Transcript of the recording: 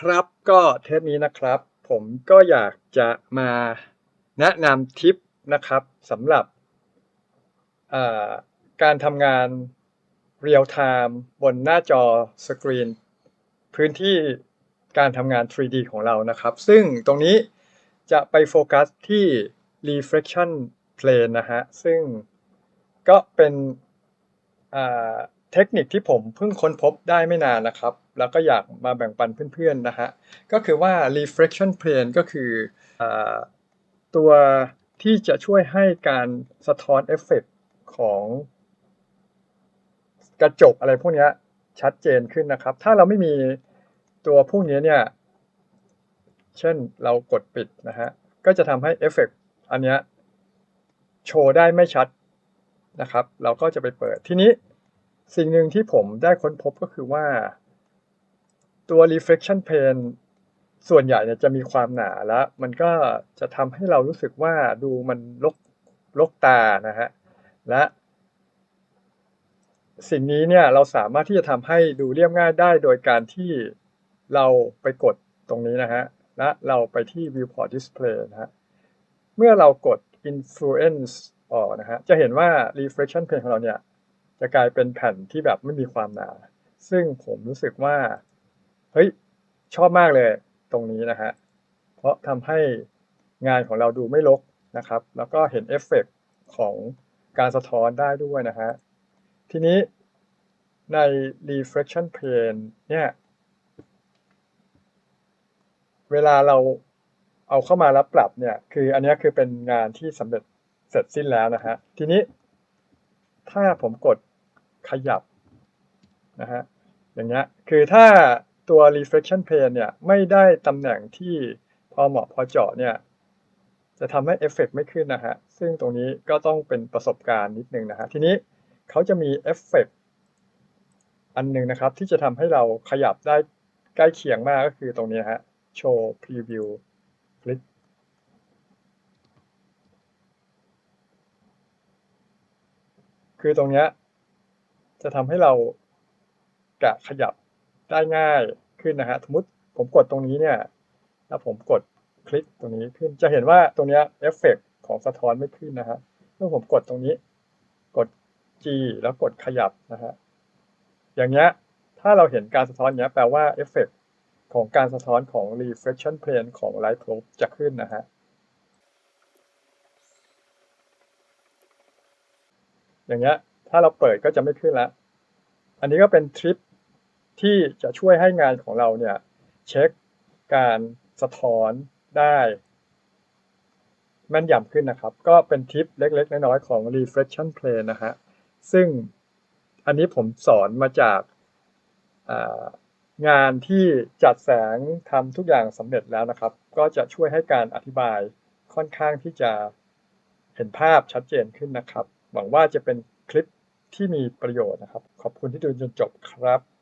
ครับ ก็เทปนี้นะครับ ผมก็อยากจะมาแนะนำทิปนะครับสำหรับการทำงานเรียลไทม์บนหน้าจอสกรีน พื้นที่การทำงาน 3D ของเรานะครับ ซึ่งตรงนี้จะไปโฟกัสที่ reflection plane นะฮะ ซึ่งก็เป็น เทคนิคที่ผมเพิ่งค้นพบได้ไม่นานนะครับ แล้วก็อยากมาแบ่งปันเพื่อนๆนะฮะ ก็คือว่า reflection plane ก็คืออตัวที่จะช่วยให้การสะท้อนเอฟเฟกต์ของกระจกอะไรพวกนี้ชัดเจนขึ้นนะครับ ถ้าเราไม่มีตัวพวกนี้เนี่ย เช่นเรากดปิดนะฮะ ก็จะทำให้เอฟเฟกต์อันเนี้ยโชว์ได้ไม่ชัดนะครับ เราก็จะไปเปิดทีนี้ สิ่งหนึ่งที่ผมได้ค้นพบก็คือว่า ตัว reflection plane ส่วนใหญ่เนี่ยจะมีความหนาแล้ว มันก็จะทำให้เรารู้สึกว่าดูมันลกลกตานะฮะ และสิ่งนี้เนี่ยเราสามารถที่จะทำให้ดูเรียบง่ายได้โดยการที่เราไปกดตรงนี้นะฮะ และเราไปที่ viewport display นะฮะ เมื่อเรากด influence ออกนะฮะ จะเห็นว่า reflection plane ของเราเนี่ย จะกลายเป็นแผ่นที่แบบไม่มีความหนา ซึ่งผมรู้สึกว่า เฮ้ย ชอบมากเลยตรงนี้นะฮะ เพราะทำให้งานของเราดูไม่รกนะครับ แล้วก็เห็นเอฟเฟกต์ของการสะท้อนได้ด้วยนะฮะ ทีนี้ใน reflection plane เนี่ย เวลาเราเอาเข้ามาแล้วปรับเนี่ย คืออันนี้คือเป็นงานที่สำเร็จเสร็จสิ้นแล้วนะฮะ ทีนี้ถ้าผมกด ขยับนะฮะอย่างเงี้ยคือถ้าตัว reflection plane เนี่ยไม่ได้ตำแหน่งที่พอเหมาะพอเจาะเนี่ยจะทำให้เอฟเฟกต์ไม่ขึ้นนะฮะ ซึ่งตรงนี้ก็ต้องเป็นประสบการณ์นิดนึงนะฮะ ทีนี้เขาจะมีเอฟเฟกต์อันหนึ่งนะครับ ที่จะทำให้เราขยับได้ใกล้เคียงมากก็คือตรงนี้ฮะโชว์ preview คลิกคือตรงเนี้ย จะทำให้เรากะขยับได้ง่ายขึ้นนะฮะสมมติผมกดตรงนี้เนี่ย แล้วผมกดคลิกตรงนี้ขึ้น จะเห็นว่าตรงเนี้ยเอฟเฟกของสะท้อนไม่ขึ้นนะฮะเมื่อผมกดตรงนี้ กด G แล้วกดขยับนะฮะ อย่างเงี้ย ถ้าเราเห็นการสะท้อนเนี้ย แปลว่าเอฟเฟกของการสะท้อนของ reflection plane ของ light probe จะขึ้นนะฮะ อย่างเงี้ย ถ้าเราเปิดก็จะไม่ขึ้นล้วอันนี้ก็เป็นทริปที่จะช่วยให้งานของเราเนี่ยเช็คการสะท้อนได้แม่นยำขึ้นนะครับ ก็เป็นทริปเล็กๆ น้อยๆ ของ reflection plane นะฮะ ซึ่งอันนี้ผมสอนมาจากงานที่จัดแสงทำทุกอย่างสำเร็จแล้วนะครับ ก็จะช่วยให้การอธิบายค่อนข้างที่จะเห็นภาพชัดเจนขึ้นนะครับ หวังว่าจะเป็นคลิป ที่มีประโยชน์นะครับ ขอบคุณที่ดูจนจบครับ